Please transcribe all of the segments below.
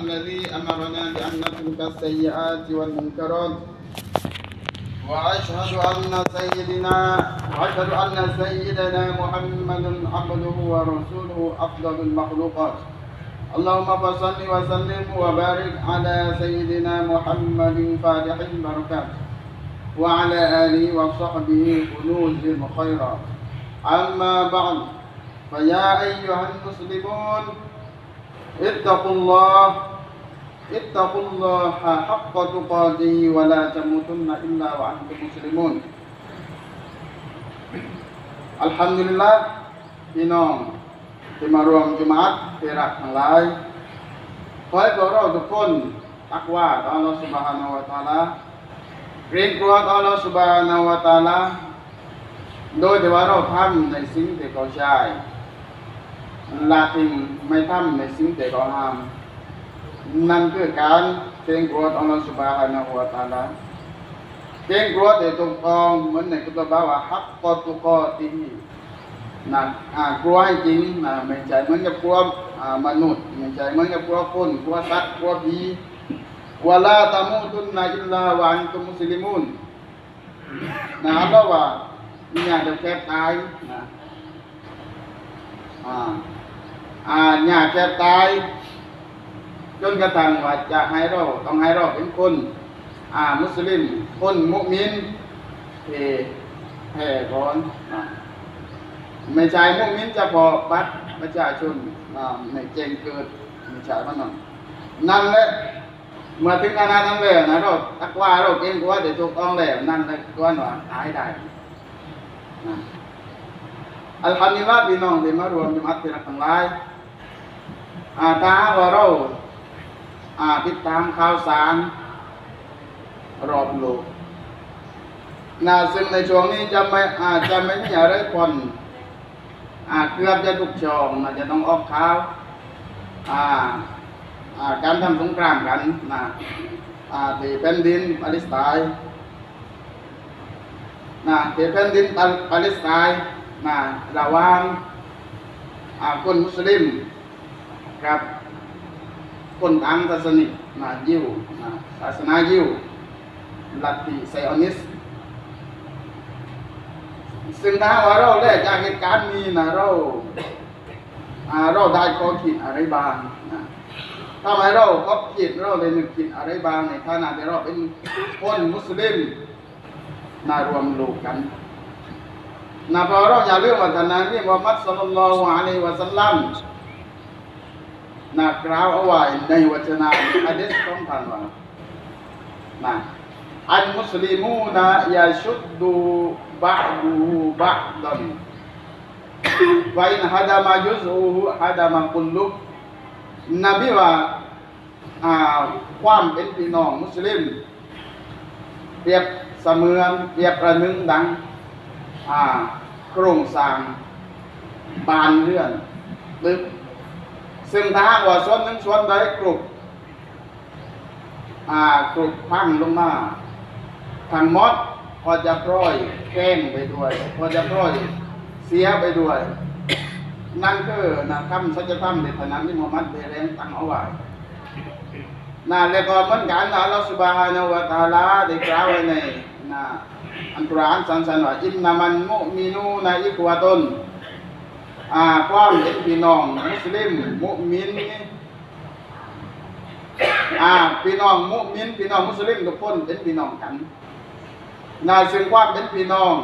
الذي أمرنا بأن نترك السيئات والمنكرات. وأشهد أن سيدنا وأشهد أن سيدنا محمد عبده ورسوله أفضل المخلوقات. اللهم فصل وسلم وبارك على سيدنا محمد فاتح البركات. وعلى آله وصحبه كنوز الخيرات. أما بعد فيا أيها المسلمون اتقوا الله ittaqullaha haqqa tuqatih wa la tamutunna illa wa antum muslimun. Alhamdulillah pinong timaruam jumat perak melai. Khoi boro dukun takwa Allah Subhanahu wa Allah Subhanahu wa taala. Do de waro tham latin mai tham nai ham นั่นคือการเกรงกลัวต่อ Allah Subhanahu wa Ta'ala เกรงกลัวแต่ตรงกองเหมือนในกุตบะว่าฮักกอตุกอติีนะอ่ากลัวให้จริงนะไม่ใช่เหมือนกับกลัวอ่ามนุษย์ไม่ใช่เหมือนกับกลัวคนกลัวสัตว์กลัวผีวะลาตะมูตุนนะอิลลาวันตุมุสลิมุนนะเพราะว่ามีอยากจะแค่ตายนะอ่าอ่าอยากแค่ตาย จนกระทั่งว่าจะให้เราต้องให้เราเป็นคนอ่ามุสลิม คนมุมินที่แพ้ก่อนไม่ใช่มุมินจะพอบัตรประชาชนอ่าในเจงเกิดไม่ใช่มันนั่นนั่นแหละเมื่อถึงขนาดนั้นแล้วนะเราตักว่าเราเก่งกว่าแต่ถูกต้องแล้วนั่นแหละก็ว่าตายได้อัลฮัมดุลิลลาห์พี่น้องที่มารวมจุมัดที่รักทั้งหลายอาถ้าหากว่าเรา ติดตามข่าวสาร รอบโลกนะซึ่งในช่วงนี้จะไม่อาจจะไม่มีอะไรผ่อนอ่าเกือบจะทุกช่องนะจะต้องออกข่าวอ่าอาการทำสงครามกันนะอาที่แผ่นดินปาเลสไตน์นะที่แผ่นดินปาปาเลสไตน์นะระหว่างอาคนมุสลิมกับ คนทางศาสนิกนะยิวนะศาสนายิวลัทธิไซออนิสซึ่งถ้าว่าเราได้จากเหตุการณ์นี้นะเราเราได้ข้อคิดอะไรบ้างนะถ้าไม่เราก็คิดเราได้นึกคิดอะไรบ้างในฐานะที่เราเป็นคนมุสลิมนารวมโลกกันนะพอเราอย่าลืมว่าท่านนบีมุฮัมมัดศ็อลลัลลอฮุอะลัยวะสัลลัม นะกล่าวเอาไว้ในวจนะอะดีษของท่านว่านะอันมุสลิมูนะยาชุดดูบะดูบะดันวอินฮัดามายุซูฮุฮัดามากุลลุกนบีว่าอ่าความเป็นพี่น้องมุสลิม เปรียบเสมือนเปรียบประหนึ่งดังอ่าโครงสร้างบานเรือนตึก ซึ่งถ้าหากว่าส่วนหนึ่งส่วนใดกรุบอ่ากรุบพังลงมาทั้งหมดก็จะพร่อยแข้งไปด้วยก็จะพร่อยเสียไปด้วย นั่นคือนะคำสัจธรรมเด็ดพนันที่มุฮัมมัดเดเรนตั้งเอาไว้นะแล้วก็เหมือนกันนะอัลลอฮฺสุบฮานะวะตาลาได้กล่าวไว้ในนะอันกุรานสั้นว่าอินนามันมุมินูนะอิกวะตุน อ่าความเป็นพี่น้องมุสลิมมุมินอ่าพี่น้องมุมินพี่น้องมุสลิมทุกคนเป็นพี่น้องกันนาซึ่งความเป็นพี่น้อง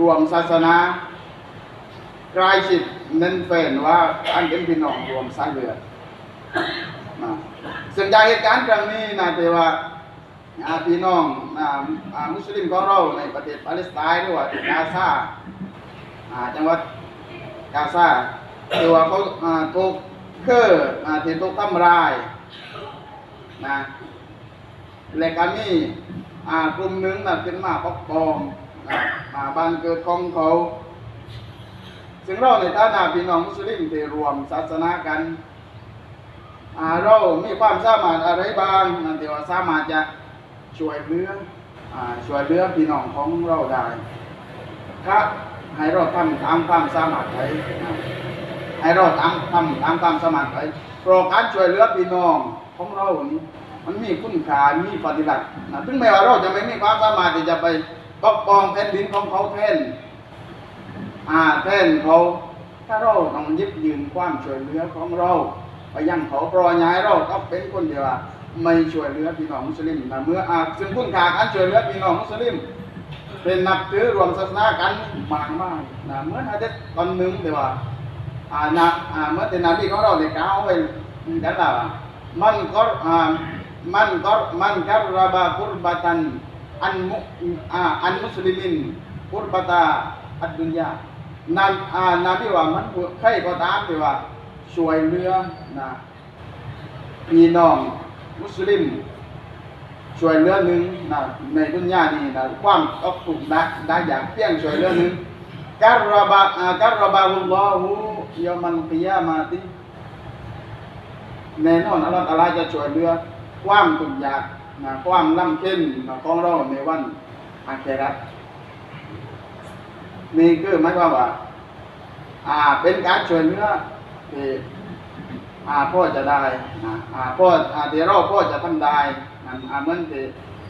รวมศาสนากลายชิดเน้นเฟนว่าอันเป็นพี่น้องรวมสายเลือดนะซึ่งจาเหตุการณ์ครั้งนี้นะแต่ว่าอาพี่น้องมุสลิมของเราในประเทศปาเลสไตน์หรือว่าที่กาซาจังหวัด กาซาที่ว่าเขาอ่าถูกคืออ่าที่ถูกทำลายนะและก็มีอ่กลุ่มหนึ่งนะเป็นมาปกครองนะมาบ้านเกิดของเขา ซึ่งเราในฐานะพี่น้องมุสลิมที่รวมศาสนากันอ่าเรามีความสามารถอะไรบ้างนั่นที่ว่าสามารถจะช่วยเหลืออช่วยเหลือพี่น้องของเราได้ครับ ให้เราทำตามความสามารถไว้นะให้เราทำทำตามความสามารถไปเพราะการช่วยเหลือพี่น้องของเรานี่มันมีคุณค่ามีปฏิบัตินะถึงแม้ว่าเราจะไม่มีความสามารถที่จะไปปกป้องแผ่นดินของเขาแทนอ่าแทนเขาถ้าเราต้องยึดยืนความช่วยเหลือของเรา ไปยังเขาปล่อยย้ายเราก็เป็นคนเดียวไม่ช่วยเหลือพี่น้องมุสลิมนะเมื่ออาซึ่งคุณค่าการช่วยเหลือพี่น้องมุสลิม เป็นนับถือรวมศาสนากันมากมากนะเมื่อนอาจจะตอนหนึ่งแต่ว่าอ่านะอ่าเมื่อแต่นาบีของเราได้กล่าวไว้กันแล้วว่ามันก็อ่ามันก็มันกัรบากุรบาตันอันมุอ่าอันมุสลิมินกุรบาตาอัดดุนยานาอ่านาบีว่ามันใครก็ตามที่ว่าช่วยเหลือนะพี่น้องมุสลิม ช่วยเหลือหนึ่งนะในดุนยานี้นะความก็ถูกได้ได้อย่างเพียงช่วยเหลือหนึ่งการระบาอ่าการระบาฮุลลอฮุยามันกิยามาติแน่นอนอัลลอฮฺตะอาลาจะช่วยเหลือความทุกข์ยากนะความลำเค็นะของเราในวันอาเคราตนี่คือหมายความว่าอ่าเป็นการช่วยเหลือที่อ่าพ่อจะได้นะอ่าพ่ออ่าที่เราพ่อจะทำได้ันอาเมือนที่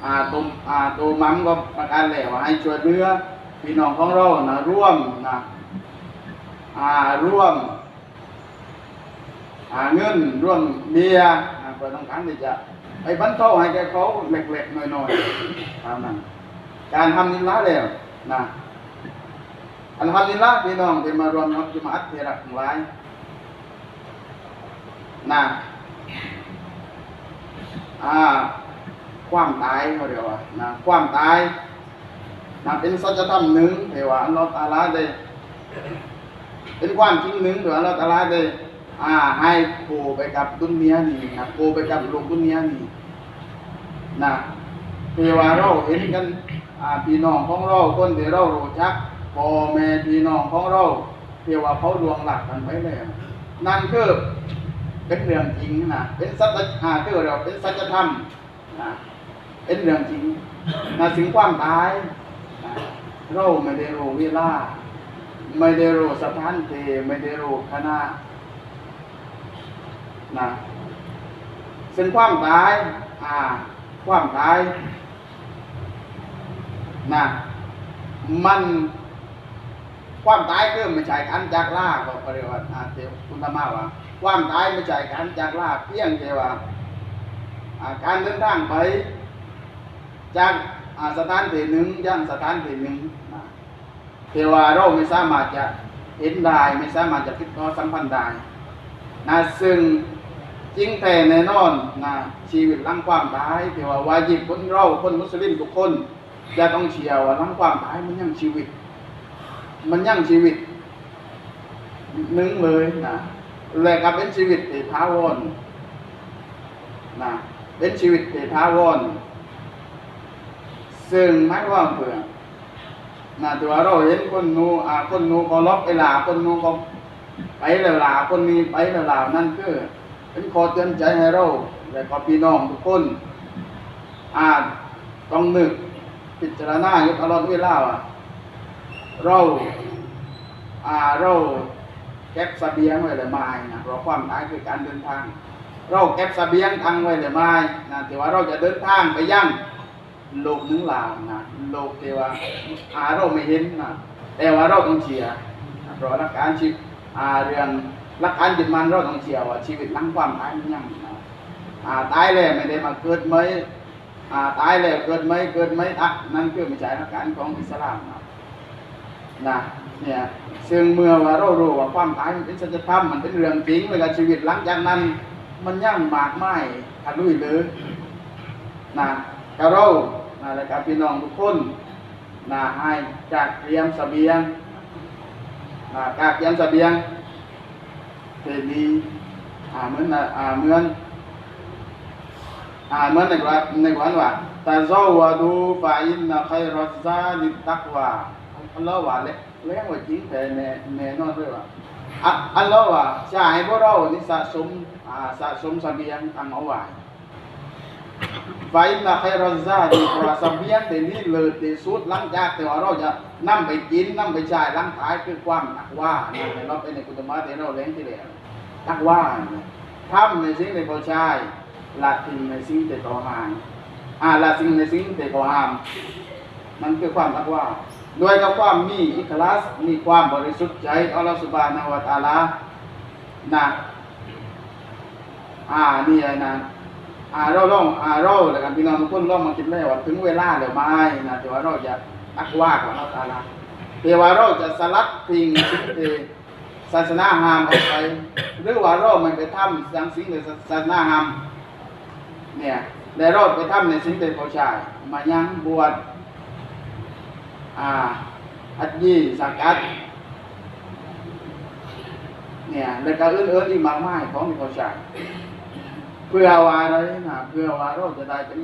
อ่าตุมอาตัวมัมก็ประกาศแล้วว่าให้ช่วยเหลือพี่น้องของเรานะร่วมนะอ่าร่วมอ่าเงินร่วมเบียร์เพื่อต้องการที่จะไปบรรเทาให้แกเขาเล็กๆน้อยๆตามนั้นการทำนิลละแล้วนะอัลฮัมดุลิลละพี่น้องที่มารวมนับจุมาอัตที่รักทั้งหลายนะอ่า ความตายเขาเรียกว่านะความตายนะเป็นสัจธรรมหนึ่งเที่ว่าอัลลอฮฺตะอาลาได้เป็นความจริงหนึ่งที่ว่าอัลลอฮฺตะอาลาได้อ่าให้โผล่ไปกับดุนเนียนี่นะโผล่ไปกับโลกดุนเนียนี่นะเที่ว่าเราเห็นกันอ่าพี่น้องของเราคนที่เรารู้จักพ่อแม่พี่น้องของเราเที่ว่าเขาดวงหลักกันไปแล้วนั่นคือเป็นเรื่องจริงนะเป็นสัจอ่าคือเราเป็นสัจธรรมนะ เป็นเรื่องจริงนะถึงความตายเราไม่ได้รู้เวลา ไม่ได้รู้สถานที่ไม่ได้รู้คณะนะซึ่งความตาย อ่า ความตายนะมันความตายคือไม่ใช่การจากลาก็เรียกว่าอาเทวคุณธรรมาว่า ความตายไม่ใช่การจากลาเพียงแต่ว่าการเดินทางไป จากอ่าสถานที่หนึ่งยังสถานที่หนึ่งนะแต่ว่าเราไม่สามารถจะเห็นได้ไม่สามารถจะติดต่อสัมพันธ์ได้นะซึ่งจริงแท้แน่นอนนะชีวิตลังความตายเทวาวาญิบคนเราคนมุสลิมทุกคนจะต้องเชื่อว่าลังความตายมันยังชีวิต มันยังชีวิตหนึ่งเลยนะและก็เป็นชีวิตที่ท้าวรนนะเป็นชีวิตที่ท้าวร ซึ่งไม่ว่าเผื่อนะต่ว่าเราเห็นคนนูอ่าคนนูก็ล็อกไปลาคนนูก็ไปแล้วลาคนนี้ไปแล้วลานั่นคือเป็นขอเตือนใจให้เราและก็พี่น้องทุกคนอ่าต้องนึกพิจารณาอยู่ตลอดเวลาว่าเราอ่าเราเก็บเสบียงไว้หรือไม่นะเพราะความตายคือการเดินทาง เราเก็บเสบียงทังไว้หรือไม่นะแต่ว่าเราจะเดินทางไปยัง โลกหนึงลาวนะโลกที่ว่าอาเราไม่เห็นนะแต่ว่าเราต้องเชียร์เพราะหลักการชีวิตอ่าเรื่องหลักการยึดมันเราต้องเชียร์ว่าชีวิตหลังความตายมันยังนะอ่าตายแล้วไม่ได้มาเกิดไหมอาตายแล้วเกิดไหมเกิดไหมอะนั่นคือไม่ใช่หลักการของอิสลามนะนะเนี่ยซึ่งเมื่อว่าเรารู้ว่าความตายมันเป็นสัจธรรมมันเป็นเรื่องจริงเวลาชีวิตหลังจากนั้น มันย่างมากไม้ทะลุยเลยนะกะเรา นะและกับพี่น้องทุกคนนะให้จากเตรียมเสบียงนะจากเตรียมเสบียงเทดีอ่าเหมือนอ่าเหมือนอ่าเหมือนในกวันในกวันว่าตาซาวาดูฟาอินนะไครัซาลิตักว่าอัลลอฮ์ว่าเลยเลี้ยงว่าจริงแต่แน่แน่นอนด้วยว่าอะอัลลอฮ์ว่าจะให้พวกเรานี่สะสมอ่าสะสมเสบียงตั้งเอาไว้ ไฟนะใครรซาดีกว่าเสบียงแต่นี่เลยที่สุดหลังจากแต่ว่าเราจะนั่งไปกินนั่งไปใช้ร่างกายคือความตักว่านะเราเป็นในกุตมะที่เราเลี้ยงที่แล้วตักว่าทำในสิ่งที่เขาใช้ละทิ้งในสิ่งที่เขาห้ามอ่าละสิ่งในสิ่งที่เขาห้ามมันคือความตักว่าด้วยกับความมีอิคลาสมีความบริสุทธิ์ใจอัลลอฮฺสุบานะฮูวะตาลานะอ่านี่นะ อ่าเราล่องอ่าเราแล้วกันพี่น้องทุกคนล่องมาคิดแล้วว่าถึงเวลาแล้วไหมนะที่ว่าเราจะตักว่ากับเราตาลาที่ว่าเราจะสลัดทิ้งสิ่งที่ศาสนาห้ามออกไป หรือว่าเราไม่ไปทำอย่างสิ่งที่ศาสนาห้ามเนี่ยได้เราไปทำในสิ่งที่เขาใช้มายังบวชอ่าอัดยี่สักกัดเนี่ยแล้วก็อื่นๆอีกมากมายของที่เขาใช้ เพื่อว่าอะไรนะเพื่อว่าเราจะได้เป็น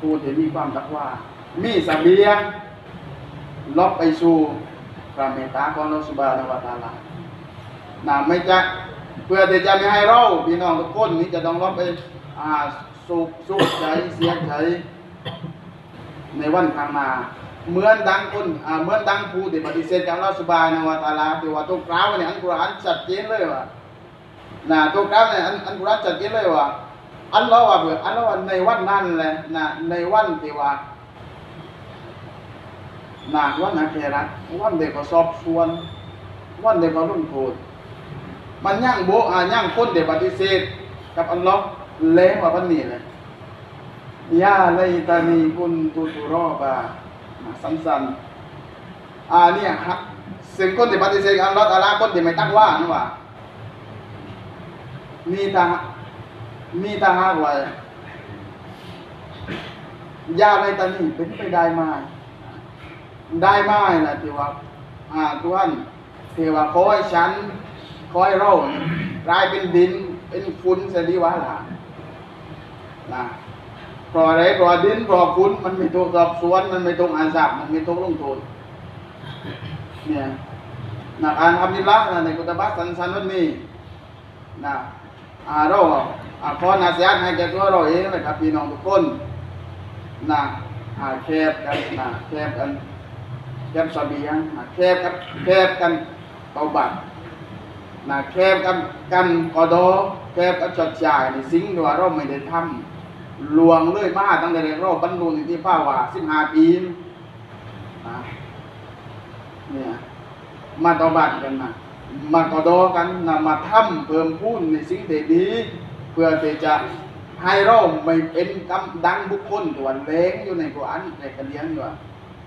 ผู้ที่มีความตักว่า มีเบียงลบไปสู่พระเมตตาของเราสุบานวตาลานะไม่จะเพื่อที่จะไม่ให้เราพี่น้องทุกคนนี้จะต้องลบไปอ่าสุขสุขใจเสียใจในวันข้างหน้าเหมือนดังคนอ่าเหมือนดังผู้ที่ปฏิเสธจากเราสุบานะวะตาลาที่ว่าทุกคราวเนี่ยอันกุรอานชัดเจนเลยว่านะทุกคราวเนี่ยอันอันกุรอานชัดเจนเลยว่า อันเราว่าเบื่ออันเราว่าในวันนั้นแหละนะในวันที่ว่านะวันอาเครัวันเด็กก็สอบสวน วันเด็กก็รุ่นโทษมันย่างโบอาย่างคนเด็กปฏิเสธ กับอันล็อกเล้งว่าวันนี้เลยยาไลตานีกุนตุตุรอบานะสั้นๆอ่าเนี่ยฮะสิ่งคนที่ปฏิเสธอันล็อกอะไรคนที่ไม่ตั้งว่านี่ว่ามีทา มีทหารไว้ยาในตอนนี้เป็นไปได้ไหมได้ไหมนะที่ว่าอ่าทุกท่านที่ว่าคอยฉันคอยเรากลายเป็นดิน เป็นฝุ่นเสียดีวะล่ะนะเพราะอะไรเพราะดินเพราะฝุ่นมันไม่ถูกสอบสวน มันไม่ถูกอาสับมันไม่ถูกลงโทษเนี่ยนะอันอับดุลละห์นะในกุตบัสสันสันวันนี้นะอ่าเรา ขอนาเสียให้แก่ตัวเราเองนะครับพี่น้องทุกคนนะอ่าแคบกันนะแคบกันแคบสบียงนะแคบกันแคบกันเตาบัตรนะแคบกันกันกอดอแคบกันจดจ่ายในสิ่งที่ว่าเราไม่ได้ทำลวงเลื่อยมาตั้งแต่เราบรรลุนิติภาวะสิบห้าปีนะเนี่ยมาเตาบัตรกันนะมากอดอกันนะมาทำเพิ่มพูนในสิ่งที่ดี พื่อที่จะให้เราไม่เป็นกำดังบุคคลตัวเล้งอยู่ในกุอานในกันเลี้ยงอยู่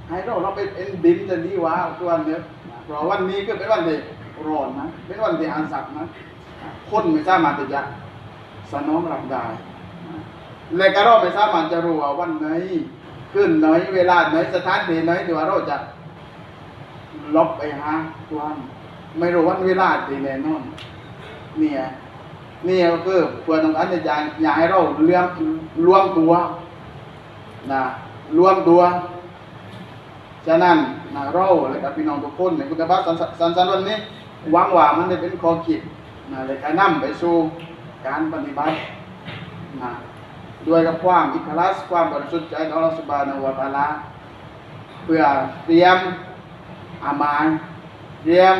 ให้เราเราไปเป็นดินจะดีว่าตัวเนี้ยเพราะวันนี้ก็เป็นวันที่ร้อนนะเป็นวันที่อันสักนะคนไม่สามารถที่จะสนองรับได้และก็เราไม่สามารถจะรู้ว่าวันไหนขึ้นไหนเวลาไหนสถานที่ไหนที่ว่าเราจะลบไปหาตัวนั้นไม่รู้วันเวลาที่แน่นอนเนี่ย นี่ก็คือเพื่อนของอันจะอยากให้เราเลื่อมรวมตัวนะรวมตัว ฉะนั้นนะเราและกับพี่น้องทุกคนในกุศลบัตสันสันสันวันนี้หวังว่ามันได้เป็นข้อคิดนะและการนำไปสู่การปฏิบัตินะด้วยกับความอิคลาสความบริสุทธิ์ใจของเราสุบานวตะอาลาเพื่อเตรียมอามานเตรียม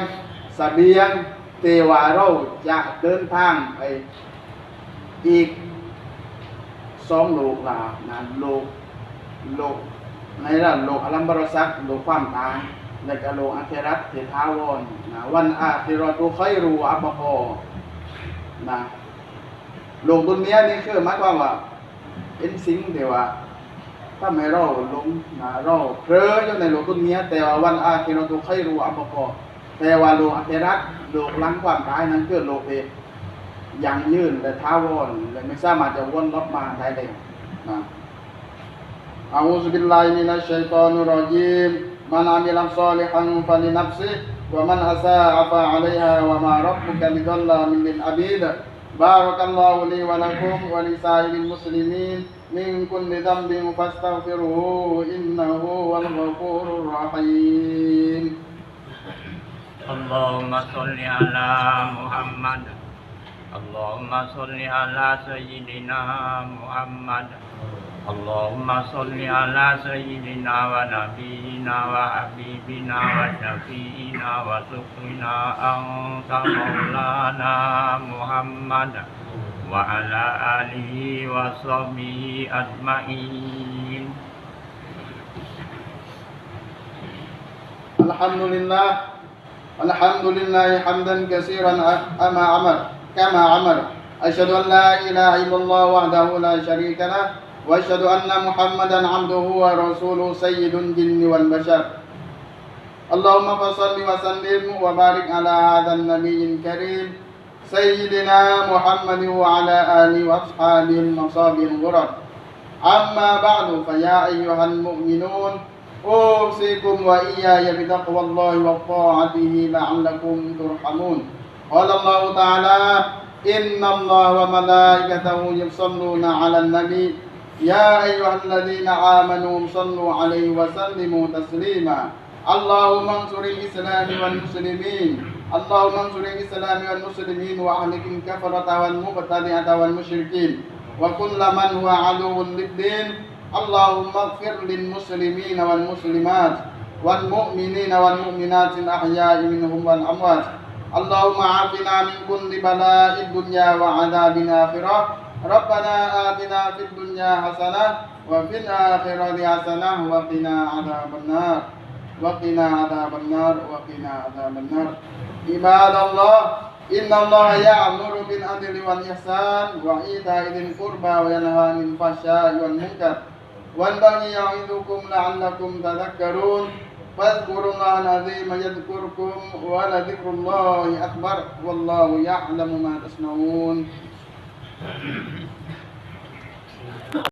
สเสบียง เทวาเราจะเดินทางไปอีกสองโลกลานะโลกโลกในระโลกอลัมบรสักโลกความตายและก็โลกอาเครัตเททาวอนนะวันอาคิรอตุไครูอับบะฮอนะโลกตุนเนี้ยนี่คือหมายความว่าเป็นสิ่งเดียวว่าถ้าไม่เราลงนะเราเพลออยู่ในโลกตุนเนี้ยแต่ว่าวันอาคิรอตุไครูอับบะฮอ แต่ว่าโลกอาเครัตโลกหลังความตายนั้นคือโลกที่ยังยืนและท้าวรและไม่สามารถจะวนรอบมาได้เลยนะอาอูซุบิลลาฮิมินัชชัยฏอนุรรจีมมันอามิลัมซอลิฮันฟะลินัฟซิวะมันอาซาอะฟะอะลัยฮาวะมารับบุกะบิดัลลามินลิลอาบีด بارك الله لي ولكم ولسائر المسلمين من كل ذنب فاستغفروه إنه هو الغفور الرحيم اللهم صل على محمد. اللهم صل على سيدنا محمد. اللهم صل على سيدنا ونبينا وحبيبنا وشفينا وسقنا أنت مولانا محمد. وعلى آله وصحبه أجمعين. الحمد لله. الحمد لله حمدا كثيرا أما أمر كما أمر أشهد أن لا إله إلا الله وحده لا شريك له وأشهد أن محمدا عبده ورسوله سيد الجن والبشر. اللهم فصل وسلم وبارك على هذا النبي الكريم سيدنا محمد وعلى آله وأصحابه المصابيح الغرر. أما بعد فيا أيها المؤمنون أوصيكم وإياي بتقوى الله وطاعته لعلكم ترحمون. قال الله تعالى إن الله وملائكته يصلون على النبي. يا أيها الذين آمنوا صلوا عليه وسلموا تسليما. اللهم انصر الإسلام والمسلمين. اللهم انصر الإسلام والمسلمين وأهلك الكفرة والمبتدعة والمشركين. وكل من هو عدو للدين اللهم اغفر للمسلمين والمسلمات والمؤمنين والمؤمنات الأحياء منهم والأموات اللهم عافنا من كل بلاء الدنيا وعذاب الآخرة ربنا آتنا في الدنيا حسنة وفي الآخرة حسنة وقنا عذاب النار وقنا عذاب النار وقنا عذاب النار عباد الله إن الله يأمر بالعدل والإحسان وإيتاء ذي القربى وينهى عن الفحشاء والمنكر والبغي يعظكم لعلكم تذكرون. فاذكروا الله العظيم يذكركم ولذكر الله أكبر. والله يعلم ما تصنعون.